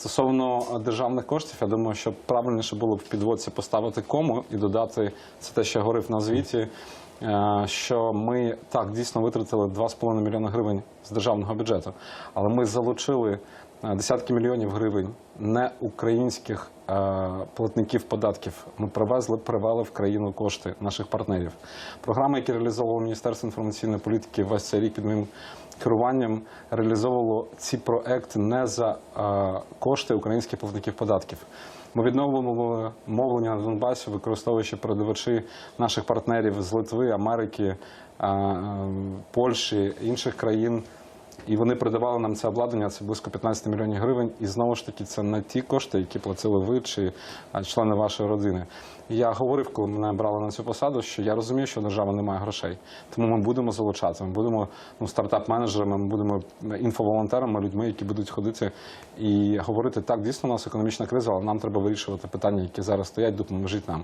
Стосовно е, державних коштів, я думаю, що правильніше було б в підводці поставити кому і додати це те, що я говорив на звіті. е, Що ми так дійсно витратили 2,5 мільйона гривень з державного бюджету, але ми залучили десятки мільйонів гривень не українських е, платників податків. Ми привезли, привели в країну кошти наших партнерів. Програми, які реалізовувало Міністерство інформаційної політики весь цей рік під моїм керуванням, реалізовувало ці проекти не за е, кошти українських платників податків. Ми відновлювали мовлення на Донбасі, використовуючи передавачі наших партнерів з Литви, Америки, е, е, Польщі, інших країн. І вони передавали нам це обладнання, це близько 15 мільйонів гривень. І знову ж таки, це не ті кошти, які платили ви чи члени вашої родини. Я говорив, коли мене брали на цю посаду, що я розумію, що держава не має грошей. Тому ми будемо залучати. Ми будемо ну, стартап-менеджерами, ми будемо інфоволонтерами, людьми, які будуть ходити і говорити, так, дійсно, у нас економічна криза, але нам треба вирішувати питання, які зараз стоять, допоможіть нам.